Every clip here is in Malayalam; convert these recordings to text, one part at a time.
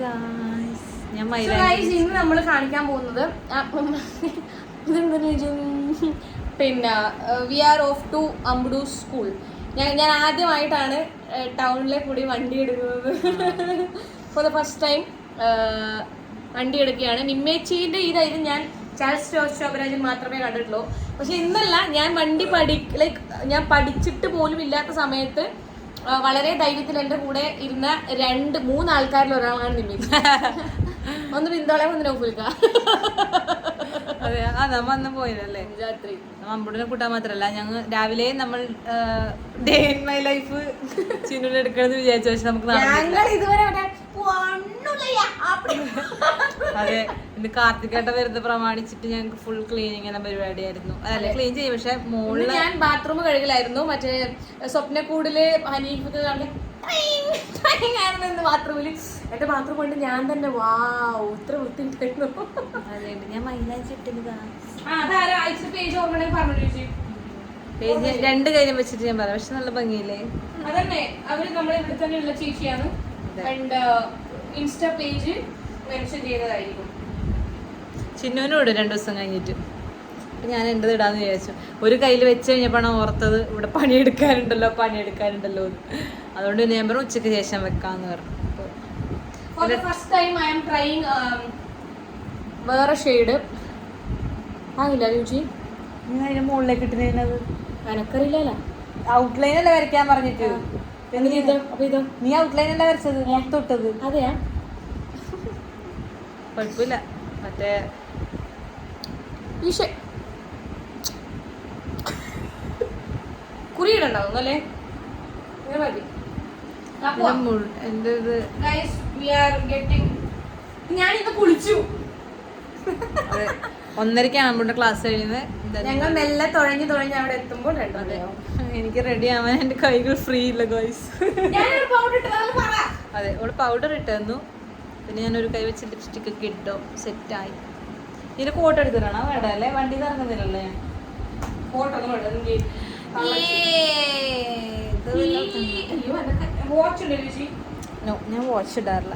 ഞാൻ So guys, ഇന്ന് നമ്മൾ കാണിക്കാൻ പോകുന്നത് ആ, ഉം, ഇതെന്താ രചന? പിന്നെ we are off to Ambudu school ഞാൻ ഞാൻ ആദ്യമായിട്ടാണ് ടൗണിലെ കൂടി വണ്ടി എടുക്കുന്നത്. ഫോർ ദ ഫസ്റ്റ് ടൈം വണ്ടി എടുക്കുകയാണ്. നിമ്മേച്ചീന്റെ ഇതായിരുന്നു ഞാൻ ചാൾസ് ശോഭരാജൻ മാത്രമേ കണ്ടിട്ടുള്ളൂ. പക്ഷെ ഇന്നല്ല ഞാൻ വണ്ടി പഠി ലൈക്ക് ഞാൻ പഠിച്ചിട്ട് പോലും ഇല്ലാത്ത സമയത്ത് വളരെ ധൈര്യത്തിൽ എന്റെ കൂടെ ഇരുന്ന രണ്ട് മൂന്ന് ആൾക്കാരിൽ ഒരാളാണ് നിമ്മേച്ചി ഒന്ന് ബിന്ദോളെ ഒന്ന് നോക്കിക്ക അതെ ആ നമ്മ അന്ന് പോയതല്ലേ? രാത്രി. അമ്പുടിനെ കൂട്ടാൻ മാത്രല്ല ഞങ്ങൾ രാവിലെ നമ്മൾ ഡേ ഇൻ മൈ ലൈഫ് ചിന്നുടെ എടുക്കണമെന്ന് വിചാരിച്ചു പക്ഷെ നമുക്ക് ഞങ്ങൾ ഇതുവരെ അവിടെ. അതെ ഇന്ന് കാർത്തികേട്ട വരുന്ന പ്രമാണിച്ചിട്ട് ഞങ്ങൾക്ക് ഫുൾ ക്ലീനിങ് എന്ന പരിപാടിയായിരുന്നു. അല്ല ക്ലീൻ ചെയ്യും പക്ഷെ ഇന്ന് മുകളിൽ ഞാൻ ബാത്റൂം കഴുകലായിരുന്നു. മറ്റേ സ്വപ്നക്കൂടിൽ ഹനീഫൊക്കെ കണ്ട് ആയിരുന്നു ഇന്ന് ബാത്റൂമിൽ. എന്റെ ബാത്റൂം കൊണ്ട് ഞാൻ തന്നെ വാ ഇത്ര വൃത്തിണ്ടായിരുന്നു അതെ ഞാൻ മൈലാഞ്ചി അതാരാ പേജ് ഓർമ്മ പറഞ്ഞു ചേച്ചി? പേജ് രണ്ട് കാര്യം വെച്ചിട്ട് ഞാൻ പറയാം പക്ഷെ നല്ല ഭംഗിയില്ലേ? അതന്നെ അവർ നമ്മളെ ഇവിടെ തന്നെയുള്ള ചേച്ചിയാണ്. ആൻഡ് ഇൻസ്റ്റാ പേജ് മെൻഷൻ ചെയ്തതായിരിക്കും. ചിന്നുവിനും ഇടും രണ്ടു ദിവസം കഴിഞ്ഞിട്ട്. അപ്പൊ ഞാൻ എന്റെ ഇടാന്ന് വിചാരിച്ചു. ഒരു കയ്യിൽ വെച്ച് കഴിഞ്ഞപ്പോഴാണ് ഓർത്തത് ഇവിടെ പണിയെടുക്കാനുണ്ടല്ലോ പണിയെടുക്കാനുണ്ടല്ലോ എന്ന്. അതുകൊണ്ട് പിന്നെ ഞാൻ പറഞ്ഞു ഉച്ചയ്ക്ക് ശേഷം വെക്കാന്ന് പറഞ്ഞു. ട്രൈങ് വേറെ ഷെയ്ഡ് ആകില്ല രുചി. നീ അതിന്റെ മുകളിലേക്ക് ഇട്ടിരുന്നത് എനക്കറിയില്ലല്ലോ ഔട്ട്ലൈൻ അല്ലേ വരയ്ക്കാൻ പറഞ്ഞിട്ട്? നീ ഔട്ട്ലൈൻ അല്ലേ വരച്ചത്? തൊട്ടത് അതെയാ? കുഴപ്പമില്ല. മറ്റേ ഈ ഷെ കുറിയിടണ്ടാവും അല്ലേ? മതി. ഗെറ്റിംഗ് ഞാനിന്ന് കുളിച്ചു. ഒന്നരക്കാണ് നമ്മുടെ ക്ലാസ് കഴിയുന്നത് ഞങ്ങൾ മെല്ലെ തുഴഞ്ഞു തുഴഞ്ഞ് അവിടെ എത്തുമ്പോൾ എനിക്ക് റെഡി ആവാൻ എന്റെ കൈകൾ ഫ്രീ ഇല്ല ഗോയ്സ് അതെ അവൾ പൗഡർ ഇട്ടു പിന്നെ ഞാൻ ഒരു കൈ വെച്ച് ലിപ്സ്റ്റിക് ഒക്കെ ഇട്ടോ. സെറ്റായി ഇതിന് കോട്ട് എടുത്തിട്ടാണോ വേണ്ട അല്ലേ? വണ്ടി നിറങ്ങുന്നില്ലല്ലേ കോട്ടൊന്നും ഒന്നും നോ ഞാൻ വാച്ച് ഇടാറില്ല.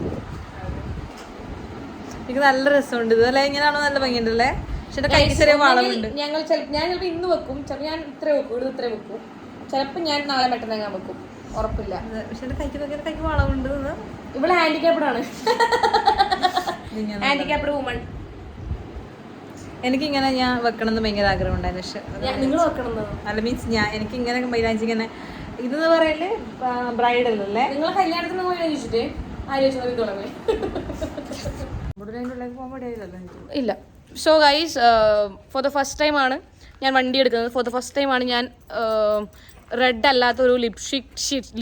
എനിക്ക് നല്ല രസമുണ്ട്. ഇതല്ലേ ഇങ്ങനെയാണോ നല്ല ഭംഗിയുണ്ടല്ലേ? പക്ഷെ കൈക്ക് ചെറിയ വളമുണ്ട് ഞങ്ങൾ ഞാൻ ചിലപ്പോൾ ഇന്ന് വെക്കും. ചിലപ്പോൾ ഞാൻ ഇത്ര വെക്കും ഇവിടെ ഇത്ര വെക്കും. ചിലപ്പോൾ ഞാൻ നാളെ പെട്ടെന്ന് വെക്കും. ഉറപ്പില്ല. പക്ഷെ എന്റെ കൈക്ക് നോക്കിയാൽ കൈക്ക് വളമുണ്ട്. ഇവിടെ ഹാൻഡിക്യാപ്ഡ് ആണ്. ഹാൻഡിക്യാപ്ഡ് വുമൺ എനിക്കിങ്ങനെ ഞാൻ വെക്കണം എന്ന് ഭയങ്കര ആഗ്രഹം ഉണ്ടായിരുന്നു പക്ഷെ നിങ്ങൾ വെക്കണം അല്ല മീൻസ് ഞാൻ എനിക്ക് ഇങ്ങനെ മൈലാഞ്ചി ഇങ്ങനെ ഇതെന്ന് പറയൽ ബ്രൈഡൽ അല്ലേ നിങ്ങൾ കല്യാണത്തിന് ഇല്ല. So guys for the first time ആണ് ഞാൻ വണ്ടി എടുക്കുന്നത്. ഫോർ ദ ഫസ്റ്റ് ടൈം ആണ് ഞാൻ റെഡ് അല്ലാത്ത ഒരു ലിപ്സ്റ്റിക്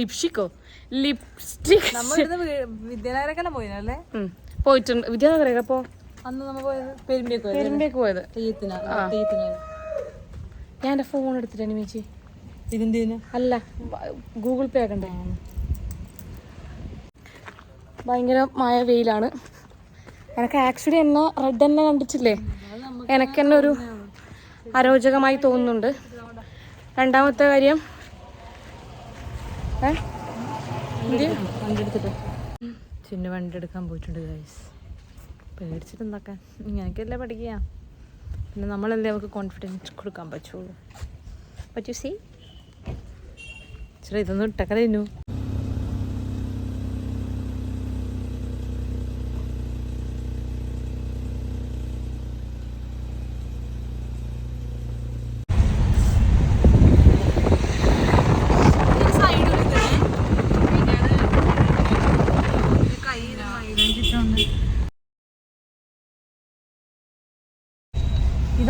ലിപ്സ്റ്റിക്കോ ലിപ്സ്റ്റിക് നമ്മൾ ഇവിടുന്ന് വിദ്യാലയത്തിലെല്ലാം പോയില്ലേ പോയിട്ടുണ്ട്. വിദ്യാനഗരൊക്കെ അപ്പോൾ അന്ന് നമ്മൾ പോയത് പെരുമ്പിയൊക്കെ പോയത് പെരുമ്പേക്ക് പോയത്. തെയ്യത്തിനാ തെയ്യത്തിനാ ഞാൻ എന്റെ ഫോൺ എടുത്തിട്ടാണ് മീച്ചി ഇതിന്റെ അല്ല ഗൂഗിൾ പേ ആക്കണ്ടേ? ഭയങ്കരമായ വെയിലാണ്. എനിക്ക് ആക്ച്വലി എന്നെ റെഡ് എന്നെ കണ്ടിട്ടില്ലേ? എനിക്ക് തന്നെ ഒരു അരോചകമായി തോന്നുന്നുണ്ട്. രണ്ടാമത്തെ കാര്യം. ചിന്ന വണ്ടി എടുക്കാൻ പോയിട്ടുണ്ട് ഗൈസ് പേടിച്ചിട്ട് എന്താക്കാൻ ഇങ്ങനെയൊക്കെയല്ലേ പഠിക്കുക. പിന്നെ നമ്മളല്ലേ അവർക്ക് കോൺഫിഡൻസ് കൊടുക്കാൻ പറ്റുള്ളൂ. പറ്റൂ സി ചെറിയ ഇതൊന്നും ഇട്ടക്കലിന്നു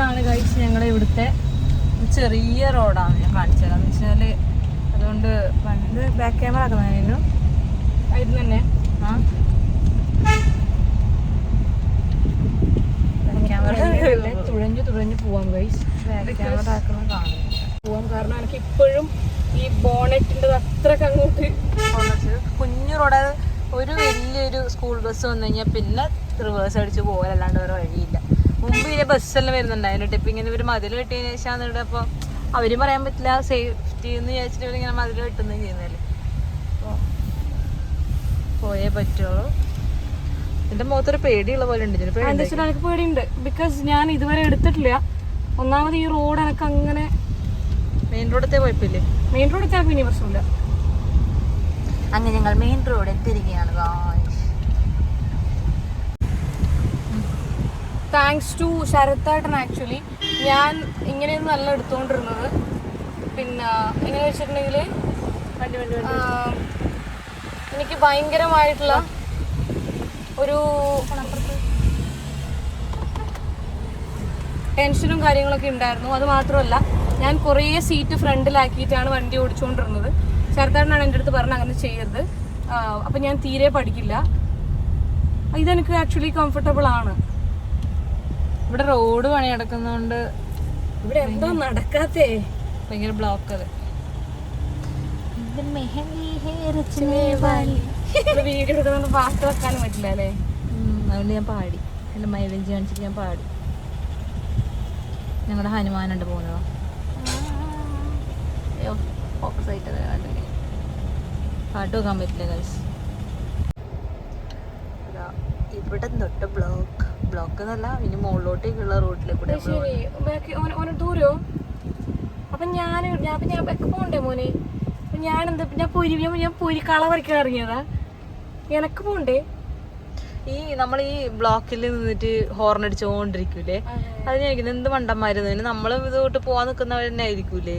ഇതാണ് കഴിച്ച് ഞങ്ങളുടെ ഇവിടുത്തെ ചെറിയ റോഡാണ് ഞാൻ കാണിച്ചത് എന്ന് വെച്ചാൽ അതുകൊണ്ട് പണ്ട് ബാക്ക് ക്യാമറ ആക്കുന്നതായിരുന്നു. ഇത് തന്നെ. ആ. തുഴഞ്ഞു തുഴഞ്ഞു പോവാം ഗൈസ് ബാക്ക് ക്യാമറ ആക്കുന്നത് കാണുന്നില്ല. പോവാം കാരണം എനിക്ക് ഇപ്പോഴും ഈ ബോണറ്റിന്റെ അത്രയ്ക്ക് അങ്ങോട്ട് കുഞ്ഞു റോഡ് ഒരു വലിയൊരു സ്കൂൾ ബസ് വന്നു കഴിഞ്ഞാൽ പിന്നെ റിവേഴ്സ് അടിച്ച് പോകലല്ലാണ്ട് വേറെ വഴിയില്ല. മുമ്പ് ഇതിലെ ബസ്സെല്ലാം വരുന്നുണ്ടായിരുന്നു ടിപ്പ് ഇങ്ങനെ ഒരു മതിൽ കെട്ടിയതിന് ശേഷം ഇവിടെ അപ്പോൾ അവരും പറയാൻ പറ്റില്ല സേഫ്റ്റി എന്ന് വിചാരിച്ചിട്ട് ഇവരിങ്ങനെ മതിൽ കെട്ടുന്നതും ചെയ്യുന്നല്ലേ അപ്പോൾ പോയേ പറ്റുള്ളൂ. എന്റെ മുഖത്തൊരു പേടിയുള്ള പോലെ ഉണ്ട്. എനിക്ക് പേടിയുണ്ട്. ബിക്കോസ് ഞാൻ ഇതുവരെ എടുത്തിട്ടില്ല. ഒന്നാമത് ഈ റോഡ് എനിക്ക് അങ്ങനെ മെയിൻ റോഡത്തെ കുഴപ്പമില്ലേ? മെയിൻ റോഡ് ചിലപ്പോൾ ഇനി പ്രശ്നമില്ല. അങ്ങനെ ഞങ്ങൾ മെയിൻ റോഡ് എത്തിരിക്കുകയാണ് താങ്ക്സ് ടു ശരത്തേട്ടൻ ആക്ച്വലി. ഞാൻ ഇങ്ങനെയൊന്നും അല്ല എടുത്തുകൊണ്ടിരുന്നത്. പിന്നെ എങ്ങനെ വെച്ചിട്ടുണ്ടെങ്കിൽ വണ്ടി വണ്ടി എനിക്ക് ഭയങ്കരമായിട്ടുള്ള ഒരു ടെൻഷനും കാര്യങ്ങളൊക്കെ ഉണ്ടായിരുന്നു. അത് മാത്രമല്ല ഞാൻ കുറേ സീറ്റ് ഫ്രണ്ടിലാക്കിയിട്ടാണ് വണ്ടി ഓടിച്ചുകൊണ്ടിരുന്നത്. ശരത്താടനാണ് എന്റെ അടുത്ത് പറഞ്ഞത് അങ്ങനെ ചെയ്യരുത്. അപ്പം ഞാൻ തീരെ പഠിക്കില്ല. ഇതെനിക്ക് ആക്ച്വലി കംഫർട്ടബിൾ ആണ്. ഇവിടെ റോഡ് പണി നടക്കുന്നോണ്ട് ഇവിടെ എന്തോ നടക്കാത്തേ? ഭയങ്കര ബ്ലോക്ക് അത്. വീഡിയോ എടുക്കുന്നത് പാട്ട് വെക്കാനും പറ്റില്ല അല്ലേ? ഉം, അതുകൊണ്ട് ഞാൻ പാടി. എന്റെ മൈലേജ് കാണിച്ചിട്ട് ഞാൻ പാടി. ഞങ്ങളുടെ ഹനുമാനുണ്ട് പോകുന്നതോ ഫോക്കസ് ആയിട്ട്. പാട്ട് വെക്കാൻ പറ്റില്ല ഗൈസ് ഇവിടെ തൊട്ട് ബ്ലോക്ക് ബ്ലോക്ക് എന്നല്ല ഇനി മുകളിലോട്ടേക്കുള്ള റോഡിലെ കൂടെ ശരി. ഓന ദൂരോ? അപ്പൊ ഞാൻ ഞാൻ ഞാൻ പോണ്ടേ മോനെ? അപ്പൊ ഞാൻ എന്താ ഞാൻ പൊരി ഞാൻ- പൊരി കള വരയ്ക്കാൻ ഇറങ്ങിയതാ. എനക്ക് പോണ്ടേ? ഈ നമ്മൾ ഈ ബ്ലോക്കിൽ നിന്നിട്ട് ഹോർൺ അടിച്ചുകൊണ്ടിരിക്കൂലേ അത് ഞാൻ ഇരിക്കുന്നത് എന്ത് മണ്ടന്മാരുന്നു. നമ്മൾ ഇതോട്ട് പോവാൻ നിൽക്കുന്നവർ തന്നെ ആയിരിക്കൂലേ?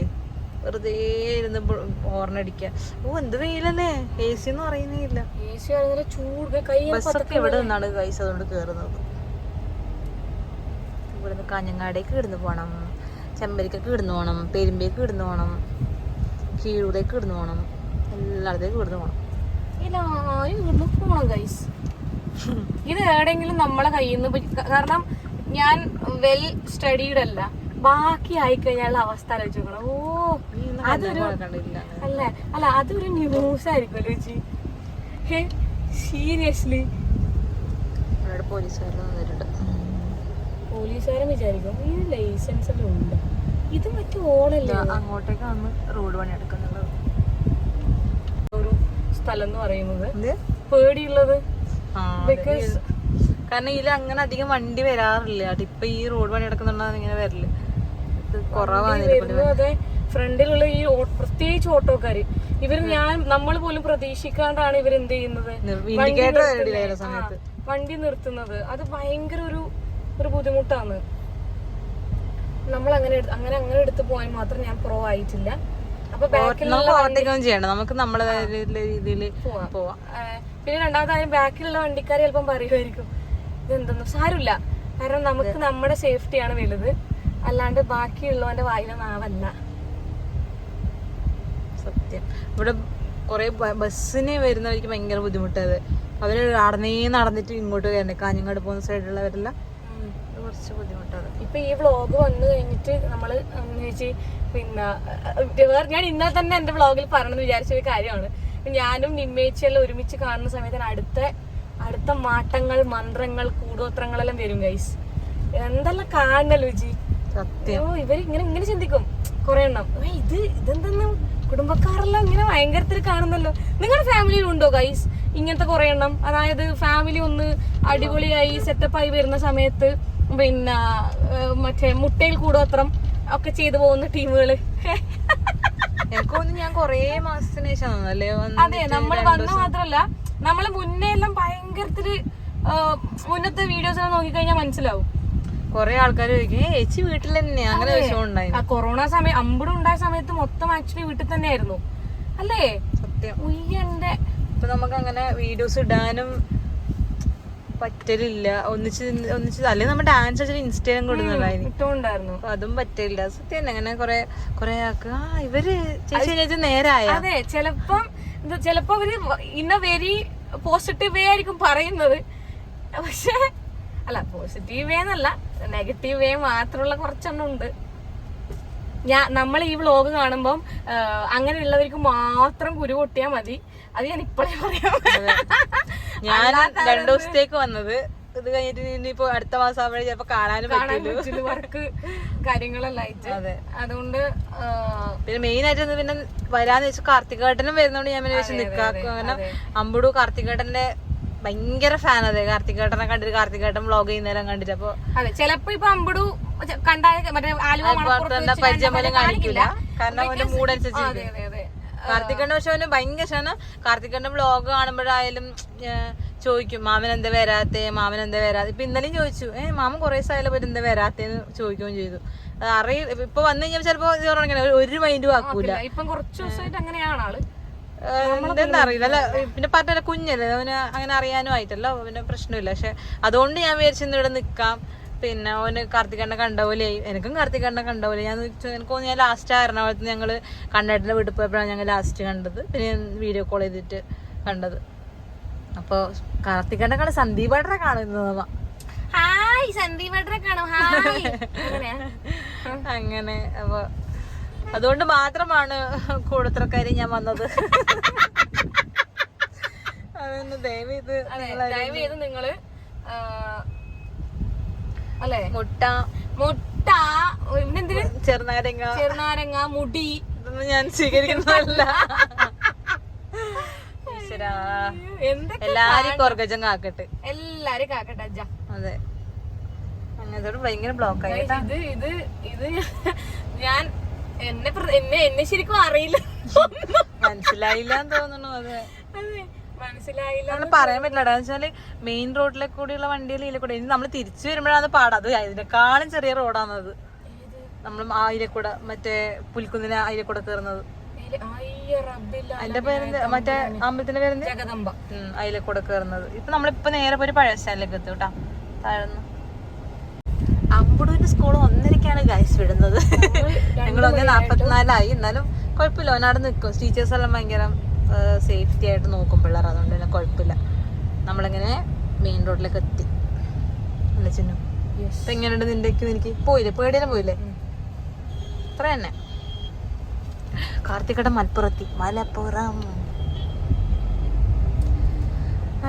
വെറുതെ ഇരുന്ന് ഹോർൺ അടിക്കുക ഓ എന്ത് വെയിലല്ലേ? എ സി എന്ന് പറയുന്നേ ഇല്ല. എ സി ചൂട് ബസ്സൊക്കെ ഇവിടെ നിന്നാണ് കൈസ് അതുകൊണ്ട് കയറുന്നത് ഇവിടുന്ന് കാഞ്ഞങ്ങാടേക്ക് കിടന്നു പോകണം ചെമ്പരിക്കൊക്കെ കിടന്നു പോകണം പെരുമ്പേക്ക് കിടന്നു പോകണം കീഴൂരേക്ക് കിടന്നു പോകണം എല്ലായിടത്തേക്കും കിടന്നു പോകണം എല്ലാരും ഇവിടുന്ന് പോണം ഗൈസ് ഇത് എവിടെയെങ്കിലും നമ്മളെ കയ്യിൽ നിന്ന് കാരണം ഞാൻ വെൽ സ്റ്റഡീഡ് അല്ല. ബാക്കി ആയിക്കഴിഞ്ഞാലുള്ള അവസ്ഥ ആലോചിച്ച് നോക്കണം. ഓ അതൊരു അല്ല? അല്ല അതൊരു ന്യൂസ് ആയിരിക്കും ചേച്ചി? സീരിയസ്ലി പോലീസുകാർ വന്നിട്ടുണ്ട് പോലീസുകാരൻ വിചാരിക്കും ഈ ലൈസൻസ് എല്ലാം ഉണ്ട്. ഇത് മറ്റേ ഓടല്ലേ അങ്ങോട്ടേക്ക് വന്ന് റോഡ് പണി എടുക്കുന്നുള്ളത് ഒരു സ്ഥലം എന്ന് പറയുന്നത് പേടിയുള്ളത്. Because- കാരണം ഇതിൽ അങ്ങനെ അധികം വണ്ടി വരാറില്ല. ഇപ്പൊ ഈ റോഡ് പണി എടുക്കുന്നുണ്ടെങ്കിൽ ഇങ്ങനെ വരൽ ഇത് കുറവാണ് ഫ്രണ്ടിലുള്ള ഈ പ്രത്യേകിച്ച് ഓട്ടോക്കാര്. ഇവർ ഞാൻ നമ്മൾ പോലും പ്രതീക്ഷിക്കാണ്ടാണ് ഇവർ എന്ത് ചെയ്യുന്നത്. വരില്ല. വണ്ടി നിർത്തുന്നത്. അത് ഭയങ്കര ഒരു ഒരു ബുദ്ധിമുട്ടാണ്. നമ്മൾ അങ്ങനെ അങ്ങനെ അങ്ങനെ എടുത്തു പോയാൽ മാത്രം ഞാൻ പ്രോ ആയിട്ടില്ല. അപ്പൊ നമുക്ക് ചെയ്യണം നമുക്ക് നമ്മളെ രീതിയിൽ പോവാം. പോവാം. ആ, പിന്നെ രണ്ടാമതായും ബാക്കിലുള്ള വണ്ടിക്കാർ ചിലപ്പം പറയുമായിരിക്കും ഇതെന്തെന്ന്? സാരമില്ല. കാരണം നമുക്ക് നമ്മുടെ സേഫ്റ്റിയാണ് വലുത്. അല്ലാണ്ട് ബാക്കിയുള്ളവന്റെ വായിലെ നാവല്ല സത്യം. ഇവിടെ കുറെ ബസ്സിന് വരുന്നവർക്ക് ഭയങ്കര ബുദ്ധിമുട്ടത് അവർ നടന്നേ നടന്നിട്ട് ഇങ്ങോട്ട് വരണേ കാഞ്ഞങ്ങാട് പോകുന്ന സൈഡിലുള്ളവരെല്ലാം കുറച്ച് ബുദ്ധിമുട്ടാണ്. ഇപ്പൊ ഈ വ്ളോഗ് വന്നു കഴിഞ്ഞിട്ട് നമ്മൾ ചേച്ചി പിന്നെ വേറെ ഞാൻ ഇന്നലെ തന്നെ എന്റെ വ്ളോഗിൽ പറയണമെന്ന് വിചാരിച്ച ഒരു കാര്യമാണ്. ഞാനും നിമ്മേച്ചിയെല്ലാം ഒരുമിച്ച് കാണുന്ന സമയത്ത് അടുത്ത അടുത്ത മാട്ടങ്ങൾ മന്ത്രങ്ങൾ കൂടോത്രങ്ങളെല്ലാം വരും ഗൈസ് എന്തെല്ലാം കാണണല്ലോ രുചി? ഇവർ ഇങ്ങനെ ഇങ്ങനെ ചിന്തിക്കും. കുറെ എണ്ണം. ഇത് ഇതെന്തെന്ന്? കുടുംബക്കാരെല്ലാം ഇങ്ങനെ ഭയങ്കരത്തിൽ കാണുന്നല്ലോ. നിങ്ങളുടെ ഫാമിലിയിൽ ഉണ്ടോ ഗൈസ് ഇങ്ങനത്തെ കുറെ എണ്ണം. അതായത് ഫാമിലി ഒന്ന് അടിപൊളിയായി സെറ്റപ്പായി വരുന്ന സമയത്ത് പിന്നെ മറ്റേ മുട്ടയിൽ കൂടോത്രം ഒക്കെ ചെയ്തു പോകുന്ന ടീമുകൾ. ഞാൻ കൊറേ മാസത്തിന് ശേഷം വന്നല്ലേ അതെ നമ്മൾ വന്ന മാത്രല്ല നമ്മൾ മുന്നേ എല്ലാം ഭയങ്കരത്തിൽ മുന്നത്തെ വീഡിയോസ് നോക്കിക്കഴിഞ്ഞാൽ മനസ്സിലാവും. കൊറേ ആൾക്കാർ ചോദിക്കും "ഏ, ചേച്ചി വീട്ടിൽ തന്നെ അങ്ങനെ ആ കൊറോണ സമയം അമ്പടും ഉണ്ടായ സമയത്ത് മൊത്തം ആക്ച്വലി വീട്ടിൽ തന്നെയായിരുന്നു. അല്ലേ? സത്യം. ഉയ്യന്റെ. ഇപ്പൊ നമുക്ക് അങ്ങനെ വീഡിയോസ് ഇടാനും പറ്റലില്ല. ഒന്നിച്ച് ഒന്നിച്ച് അല്ലെങ്കിൽ നമ്മൾ ഡാൻസ് വെച്ചാൽ ഇൻസ്റ്റയിലും കൊടുക്കുന്നുണ്ടായിരുന്നു അപ്പൊ അതും പറ്റില്ല സത്യം തന്നെ അങ്ങനെ കൊറേ കൊറേ ആക്ക ആ ഇവർ ചേച്ചി ചേച്ചി നേരായ? അതെ ചിലപ്പം ചിലപ്പോ അവർ ഇന്ന വെരി പോസിറ്റീവ് വേ ആയിരിക്കും പറയുന്നത്. പക്ഷെ അല്ല പോസിറ്റീവ് വേ എന്നല്ല നെഗറ്റീവ് വേ മാത്രമുള്ള കുറച്ചെണ്ണം ഉണ്ട്. ഞാൻ നമ്മൾ ഈ വ്ലോഗ് കാണുമ്പം അങ്ങനെയുള്ളവർക്ക് മാത്രം കുരു പൊട്ടിയാൽ മതി. അത് ഞാൻ ഇപ്പോഴേ പറയാം ഞാൻ രണ്ടു ദിവസത്തേക്ക് വന്നത്. ഇത് കഴിഞ്ഞിട്ട് ഇനിയിപ്പോ അടുത്ത മാസം ആവുമ്പോഴേ ചിലപ്പോ കാണാനും പറ്റുള്ളൂ. വർക്ക് കാര്യങ്ങളെല്ലാം ആയിട്ട്. അതെ. അതുകൊണ്ട് പിന്നെ മെയിൻ ആയിട്ട് പിന്നെ വരാന്ന് വെച്ചാൽ കാർത്തികേട്ടനും വരുന്നോണ്ട് ഞാൻ പിന്നെ വെച്ച് നിക്കാം. കാരണം അമ്പുടു കാർത്തികേട്ടന്റെ ഭയങ്കര ഫാൻ അതെ. കാർത്തികേട്ടനെ കണ്ടിട്ട് കാർത്തികേട്ടൻ വ്ളോഗ് ചെയ്യുന്നേരം കണ്ടിട്ട്. അപ്പൊ അതെ ചിലപ്പോ ഇപ്പൊ അമ്പടു കണ്ടാൽ മറ്റേ ആലുവ പരിചയം പോലും കാണിക്കില്ല. കാരണം അവന്റെ കാർത്തികേട്ടൻ പക്ഷെ അവന് ഭയങ്കര ഇഷ്ടമാണ് കാർത്തികണ്ണ വ്ളോഗ് കാണുമ്പോഴായാലും ചോദിക്കും മാമൻ എന്താ വരാത്തെ? മാമൻ എന്താ വരാതെ ഇപ്പൊ ഇന്നലെയും ചോദിച്ചു ഏഹ് മാമൻ കുറെ സ്ഥലം പോയിട്ട് എന്താ വരാത്തേന്ന്? ചോദിക്കുകയും ചെയ്തു. അറിയ ഇപ്പൊ വന്നു കഴിഞ്ഞാൽ ചിലപ്പോ ഇത് പറഞ്ഞാൽ ഒരു മൈൻഡും ആക്കൂല. ഇപ്പം കുറച്ച് ദിവസമായിട്ട് അങ്ങനെയാണ് ആൾ. എന്താ അറിയില്ല. അല്ല പിന്നെ പറഞ്ഞ കുഞ്ഞല്ലേ അവന് അങ്ങനെ അറിയാനും ആയിട്ടല്ലോ പിന്നെ പ്രശ്നമില്ല. പക്ഷെ അതുകൊണ്ട് ഞാൻ വിചാരിച്ചു ഇന്ന് ഇവിടെ നിക്കാം പിന്നെ ഓന് കാർത്തികണ്ണ കണ്ട പോലെ എനിക്കും കാർത്തികണ്ണ കണ്ട പോലെ ഞാൻ എനിക്ക് ഞാൻ ലാസ്റ്റ് എറണാകുളത്ത് ഞങ്ങൾ കണ്ണേട്ടന്റെ വീട്ടിൽ പോയപ്പോഴാണ് ഞങ്ങൾ ലാസ്റ്റ് കണ്ടത്. പിന്നെ വീഡിയോ കോൾ ചെയ്തിട്ട് കണ്ടത്. അപ്പോൾ കാർത്തികണ്ണ കാണാൻ സന്ദീപ് ഏട്ടനെ കാണുന്നത് ഹായ് സന്ദീപ് ഏട്ടനെ കാണാം. ഹായ് അങ്ങനെ അപ്പൊ അതുകൊണ്ട് മാത്രമാണ് കൂടത്രക്കാരി ഞാൻ വന്നത്. അതൊന്ന് ദയവ് അതെ ദയവ് ചെയ്ത് നിങ്ങൾ അല്ലേ? മുട്ട. മുട്ട ചെറുനാരങ്ങ. ചെറുനാരങ്ങ മുടി. ഇതൊന്നും ഞാൻ സ്വീകരിക്കുന്നതല്ല. എല്ലാരും കൊർഗജം കാക്കട്ട്. എല്ലാരും കാക്കട്ടെ അജ്ജ. അതെ. അങ്ങനത്തോട് ഭയങ്കര ബ്ലോക്ക് ആയി ഇത് ഇത് ഇത് ഞാൻ എന്നെ എന്നെ എന്നെ ശരിക്കും അറിയില്ല. മനസ്സിലായില്ല തോന്നുന്നു അതെ. പറയാൻ പറ്റില്ല. എന്ന് വെച്ചാൽ മെയിൻ റോഡിലെ കൂടിയുള്ള വണ്ടികൾ ഇതിലെ കൂടെ. ഇനി നമ്മൾ തിരിച്ചു വരുമ്പോഴാണ് പാട. അത് അതിനേക്കാളും ചെറിയ റോഡാണത് നമ്മൾ ആയിരക്കൂടെ മറ്റേ പുൽക്കുന്നിന് ആയിരക്കൂടെ കയറുന്നത് അതിന്റെ പേരെന്ത്? മറ്റേ അമ്പലത്തിന്റെ പേരെന്ത്? ജഗദമ്പ കയറുന്നത് ഇപ്പൊ നമ്മളിപ്പോ നേരെ പോയി പഴയ സ്റ്റാൻഡിലേക്ക് എത്തും കേട്ടാ. താഴ്ന്നു. അമ്പടൂരിന്റെ സ്കൂൾ ഒന്നരക്കാണ് ഗൈസ് വിടുന്നത്. ഞങ്ങൾ ഒന്ന് നാപ്പത്തിനാലായി. എന്നാലും കുഴപ്പമില്ല. ഒന്നാട് നിൽക്കും ടീച്ചേഴ്സ് എല്ലാം ഭയങ്കര സേഫ്റ്റി ആയിട്ട് നോക്കും പിള്ളേർ. അതുകൊണ്ട് തന്നെ കുഴപ്പമില്ല. നമ്മളിങ്ങനെ മെയിൻ റോഡിലേക്ക് എത്തി. അല്ലേ ചിന്നു? ഇപ്പൊ എങ്ങനെയുണ്ട് നിന്റെ എനിക്ക് പോയില്ലേ? പേടിയാലും പോയില്ലേ? അത്ര തന്നെ. കാർത്തികട മലപ്പുറത്തി. മലപ്പുറം.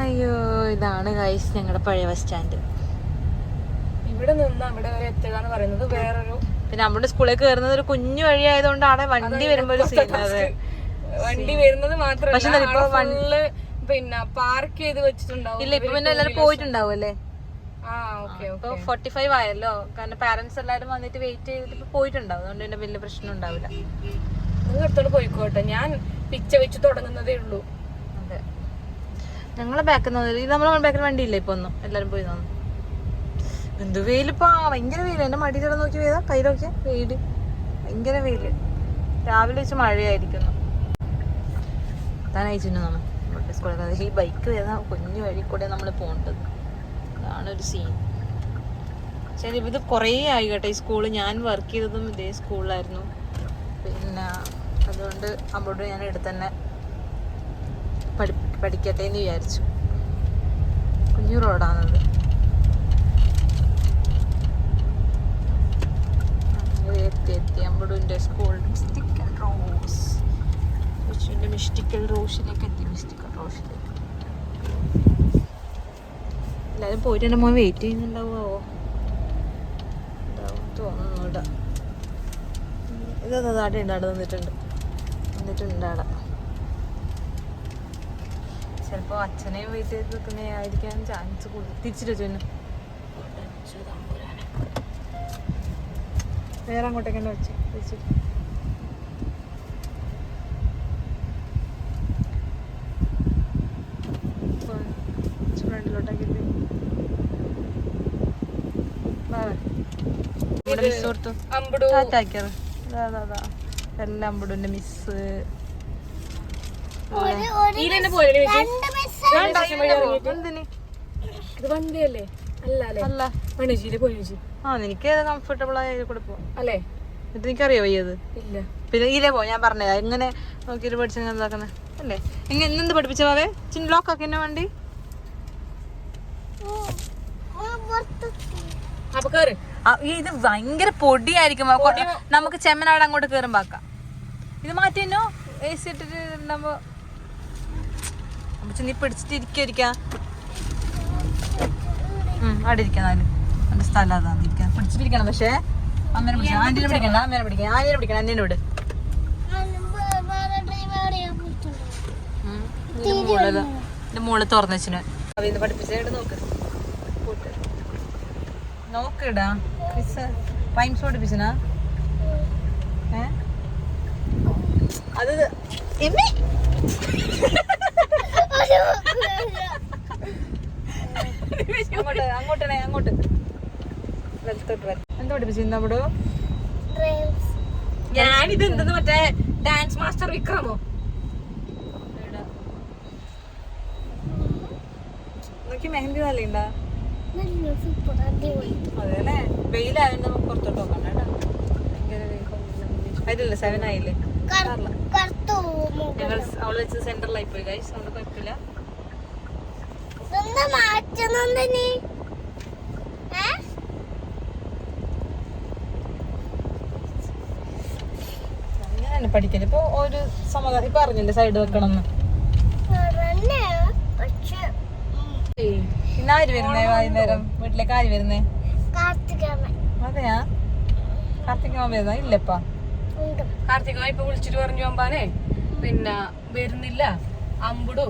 അയ്യോ ഇതാണ് ഗൈസ് ഞങ്ങളുടെ പഴയ ബസ് സ്റ്റാൻഡ് ഇവിടെ നിന്ന് അവിടെ വരെ എത്തുക എന്ന് പറയുന്നത് വേറൊരു പിന്നെ നമ്മുടെ സ്കൂളിൽ കയറുന്നത് ഒരു കുഞ്ഞു വഴിയായതുകൊണ്ടാണ് അവിടെ വണ്ടി വരുമ്പോൾ ഒരു സീൻ വണ്ടി വരുന്നത് മാത്രമല്ല പിന്നെ പാർക്ക് ചെയ്ത് വെച്ചിട്ടുണ്ടാവും. ഇല്ല ഇപ്പൊ പിന്നെ എല്ലാരും പോയിട്ടുണ്ടാവും അല്ലേ? ഇപ്പൊ ഫോർട്ടി ഫൈവ് ആയല്ലോ. കാരണം പാരന്റ്സ് എല്ലാരും വന്നിട്ട് വെയിറ്റ് ചെയ്തിട്ട് പോയിട്ടുണ്ടാവും. അതുകൊണ്ട് പിന്നെ വലിയ പ്രശ്നം ഉണ്ടാവില്ല. നിങ്ങൾ എടുത്തോണ്ട് പോയിക്കോട്ടെ. ഞാൻ പിച്ച വെച്ച് തുടങ്ങുന്നതേ ഉള്ളൂ. അതെ. ഞങ്ങളെ ബാക്കിൽ നിന്ന് ഇത് നമ്മളെ ബാക്കിൽ വണ്ടി ഇല്ല ഇപ്പൊ ഒന്നും? എല്ലാരും പോയി തോന്നുന്നു. എന്ത് വെയിലിപ്പോ ഭയങ്കര വെയിൽ എന്റെ മടി ചെന്ന് നോക്കി വെയ്താ കൈ നോക്കിയ. വെയിൽ. ഭയങ്കര വെയിൽ. രാവിലെ വെച്ച് മഴയായിരിക്കുന്നു. സ്കൂളിൽ ഈ ബൈക്ക് വരുന്ന കുഞ്ഞു വഴി കൂടെ നമ്മൾ പോകേണ്ടത്. അതാണ് ഒരു സീൻ ശരി ഇത് കുറേ ആയി കേട്ടോ ഈ സ്കൂൾ ഞാൻ വർക്ക് ചെയ്തതും ഇതേ സ്കൂളിലായിരുന്നു പിന്നെ അതുകൊണ്ട് അമ്മോട് ഞാൻ എടുത്ത് തന്നെ പഠി പഠിക്കട്ടെ എന്ന് വിചാരിച്ചു. കുഞ്ഞു റോഡാണത് എത്തി എത്തി. അമ്പടുവിന്റെ സ്കൂൾ മിസ്റ്റിക്കൽ റോസ് കൊച്ചുവിന്റെ മിസ്റ്റിക്കൽ റോഷിലേക്ക് എത്തി മിസ്റ്റിക്കൽ റോഷിലേക്ക് എല്ലാവരും പോയിട്ട് എന്റെ മോൻ വെയിറ്റ് ചെയ്യുന്നുണ്ടാവോ? തോന്നുന്നു ഇവിടെ. ഇതാ താടെ ഉണ്ട് അവിടെ നിന്നിട്ടുണ്ട് നിന്നിട്ടുണ്ട് അവിടെ. ചിലപ്പോൾ അച്ഛനെയും വെയിറ്റ് ചെയ്ത് നിൽക്കുന്ന ആയിരിക്കാൻ ചാൻസ് കൂടുതൽ തിരിച്ചിട്ട് വെച്ചു വേറെ അങ്ങോട്ടേക്ക് തന്നെ വെച്ചു. തിരിച്ചിട്ട് ഫ്രണ്ടിലോട്ടാക്കിയിട്ട് ഇവിടെ മിസ് കൊടുത്തു അമ്പടു ടാറ്റാക്കിയത് എല്ലാം അമ്പടുന്റെ മിസ് ഇതിലെന്നെ പോലെ എന്തിന് ഇത് വണ്ടിയല്ലേ അല്ല അല്ലേ അല്ല മണിജിയിൽ പോയി ചേച്ചി ആ നിനക്ക് കംഫർട്ടബിൾ ആയ കൂടെ പോവാം അല്ലേ എന്നിട്ട് എനിക്കറിയോ വയ്യത് ഇല്ല പിന്നെ ഇതിലേ പോ ഞാൻ പറഞ്ഞത് എങ്ങനെ നോക്കിയിട്ട് പഠിച്ച എന്താക്കുന്നത് അല്ലേ ഇങ്ങനെ എന്ത് പഠിപ്പിച്ച പോവേ ചിൻ ലോക്ക് ആക്കി എന്നെ വണ്ടി അപ്പൊ കേറ് ഇത് ഭയങ്കര പൊടിയായിരിക്കും. നമുക്ക് ചെമ്മനാട് അങ്ങോട്ട് കയറുമ്പോ ആക്കാം. ഇത് മാറ്റിന്നോ എ സി ഇട്ടിട്ട് നമ്മ നീ പിടിച്ചിട്ട് ഇരിക്കാ അവിടെ ഇരിക്കാന്നാലും എന്റെ സ്ഥലം അതാണ് ഇരിക്കാൻ പിടിച്ചിട്ടിരിക്കണം പക്ഷേ. അമ്മേനെ പിടിക്കണം ആന്റിനെ പിടിക്കണ്ട അമ്മേനെ പിടിക്കണം ആന്റിനെ പിടിക്കണം അന്നേനെ വിട്. ഇതിന്റെ മോൾ തുറന്നു വെച്ചിന്. അവന്ന് പഠിപ്പിച്ചിട്ട് നോക്ക്. കൂട്ട് നോക്കിടാ. റൈംസ് പഠിപ്പിച്ചനാ ഏ? അത് എമ്മി? അങ്ങോട്ട് അങ്ങോട്ടേ അങ്ങോട്ട്. വലത്തോട്ട് വര. എന്താ പഠിപ്പിച്ചു നമ്മുടെ ഞാനിത് എന്തെന്ന് മറ്റേ ഡാൻസ് മാസ്റ്റർ വിക്രമോ? നോക്കി മെഹന്തി നല്ല അതെ അല്ലേ വെയിലായതുകൊണ്ട് നമുക്ക് പുറത്തോട്ട് നോക്കണ്ട കേട്ടോ. ഭയങ്കര വെയിൽ അതിലല്ല? സെവൻ ആയില്ലേ? സാറില്ല. ഞങ്ങൾ അവൾ വെച്ച് സെന്ററിലായി പോയി ഗൈസ് അതുകൊണ്ട് കുഴപ്പമില്ല. അങ്ങനെയാണ് പഠിക്കൽ? ഇപ്പൊ ഒരു സമാധാനം ഇപ്പൊ അറിഞ്ഞില്ലേ? സൈഡ് വെക്കണം എന്ന് ഇന്ന് ആര് വരുന്നേ വൈകുന്നേരം? വീട്ടിലേക്ക് ആര് വരുന്നേ? അതെയാ? കാർത്തിക മാമ വരുന്ന? ഇല്ലപ്പാ. കാർത്തിക ഇപ്പൊ വിളിച്ചിട്ട് പറഞ്ഞു അമ്പാനെ. പിന്നെ വരുന്നില്ല. അമ്പുടു.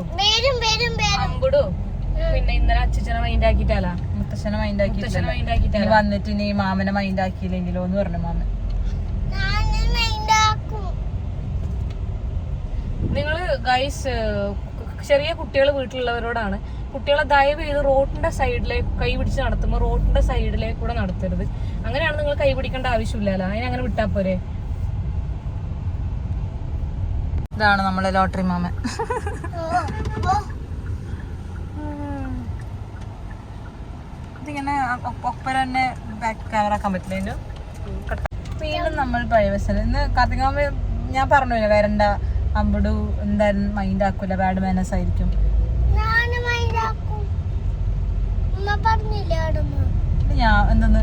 അമ്പുടു. പിന്നെ ഇന്നലെ അച്ഛനെ മൈൻഡ് ആക്കിട്ടാലാ മുത്തച്ഛനെ മൈൻഡ് മുത്തശ്ശനെ ആക്കി മൈൻഡ് ആക്കിട്ടാ ഇനി വന്നിട്ട് ഇനി മാമനെ മൈൻഡ് ആക്കിയില്ലെങ്കിലോ എന്ന് പറഞ്ഞു മാമൻ. നിങ്ങൾ ഗൈസ് ചെറിയ കുട്ടികൾ വീട്ടിലുള്ളവരോടാണ്. കുട്ടികളെ ദയവ് ചെയ്ത് റോഡിന്റെ സൈഡിലേക്ക് കൈ പിടിച്ച് നടത്തുമ്പോൾ റോഡിന്റെ സൈഡിലേക്ക് കൂടെ നടത്തരുത്. അങ്ങനെയാണ് നിങ്ങൾ കൈ പിടിക്കേണ്ട ആവശ്യമില്ലല്ലോ അതിനെ അങ്ങനെ വിട്ടാ പോരെ? ഇതാണ് നമ്മളെ ലോട്ടറി മാമൻ. ഇതിങ്ങനെ ഒപ്പര തന്നെ ബാക്ക് ക്യാമറ ആക്കാൻ പറ്റില്ല. വീണ്ടും നമ്മൾ പഴയ ഇന്ന് കാർത്തികമാമ ഞാൻ പറഞ്ഞില്ല വരണ്ട അമ്പടു എന്തായാലും മൈൻഡ് ആക്കൂല. ബാഡ് മാനേഴ്സ് ആയിരിക്കും പറഞ്ഞില്ല ഇത് ഞാൻ എന്തെന്ന്?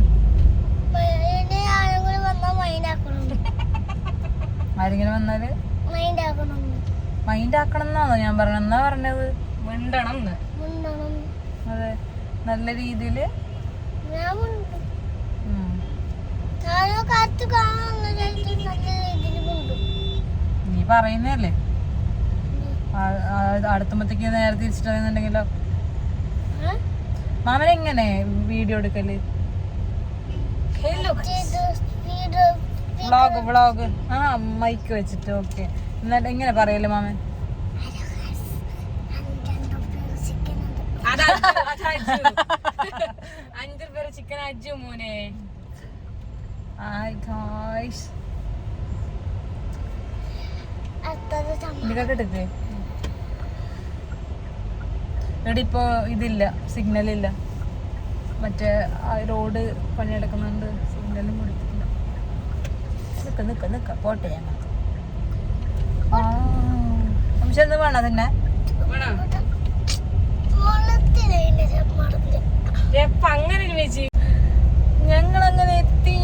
ആരെങ്കിലും വന്നാൽ? മൈൻഡ് ആക്കണം എന്നാണോ ഞാൻ പറഞ്ഞത്? എന്നാ പറഞ്ഞത്? മിണ്ടണം അതെ. നല്ല രീതിയിൽ? നീ പറയുന്നല്ലേ അടുത്തുമ്പത്തേക്ക് നേരെ തിരിച്ചിട്ടുണ്ടെങ്കിലോ മാമൻ എങ്ങനെ വീഡിയോ എടുക്കൽ വ്ളോഗ് വ്ളോഗ് ആ മൈക്ക് വെച്ചിട്ട് ഓക്കെ എന്നിട്ട് എങ്ങനെ പറയല്ലേ മാമൻ? അഞ്ചു പേര് ചിക്കൻ അജ്ജു മോനെ. ഇവിടെ ഇപ്പോൾ ഇതില്ല സിഗ്നൽ ഇല്ല. മറ്റേ റോഡ് പണിയെടുക്കുന്നുണ്ട് സിഗ്നലും കൊടുത്തിട്ടില്ല. നിക്ക നിക്ക നിക്ക. പോട്ടെ ഞങ്ങൾ പക്ഷെ എന്ത് വേണം തന്നെ അങ്ങനെ ഞങ്ങളങ്ങനെ എത്തി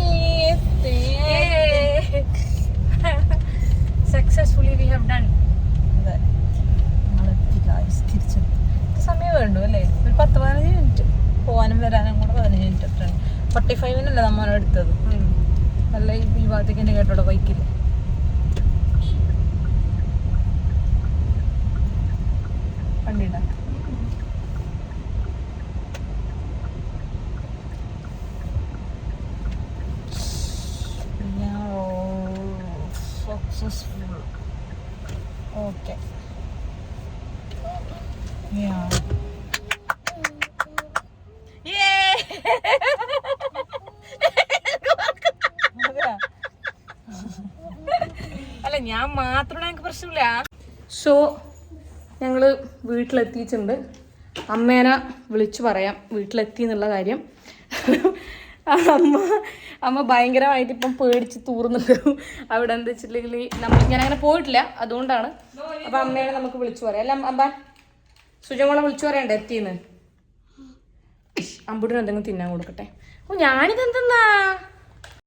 എത്തി സക്സസ്ഫുള്ളി വി ഹാവ് ഡൺ അതെ ഞങ്ങളെത്തി ഗായ്സ് തിരിച്ചെത്തി ഇത് സമയം വേണ്ടു അല്ലേ ഒരു പത്ത് പതിനഞ്ച് മിനിറ്റ് പോകാനും വരാനും കൂടെ പതിനഞ്ച് മിനിറ്റ് എത്ര ഫോർട്ടി ഫൈവിനല്ലേ നമ്മൾ എടുത്തത്? നല്ല ഈ ഭാഗത്തേക്ക് എന്റെ കേട്ടോടെ ബൈക്കിൽ വണ്ടിയുണ്ടോ സക്സസ്ഫുൾ ഓക്കെ Yeah. അതെയാ? അല്ല മാത്രമാണ് ഞങ്ങൾക്ക് പ്രശ്നമില്ല. സോ ഞങ്ങൾ വീട്ടിലെത്തിയിട്ടുണ്ട്. അമ്മേനെ വിളിച്ചു പറയാം വീട്ടിലെത്തി എന്നുള്ള കാര്യം. അമ്മ അമ്മ ഭയങ്കരമായിട്ട് ഇപ്പം പേടിച്ച് തൂർന്നുണ്ട് അവിടെ എന്താ വെച്ചിട്ടുണ്ടെങ്കിൽ നമ്മൾ ഞാൻ അങ്ങനെ പോയിട്ടില്ല അതുകൊണ്ടാണ്. അപ്പം അമ്മേനെ നമുക്ക് വിളിച്ചു പറയാം. അല്ല അമ്മ സുജമോളെ വിളിച്ചു പറയണ്ടേ എത്തിയെന്ന് അമ്പൂട്ടിന് എന്തെങ്കിലും തിന്നാൻ കൊടുക്കട്ടെ. ഓ ഞാനിത് എന്തെന്നാ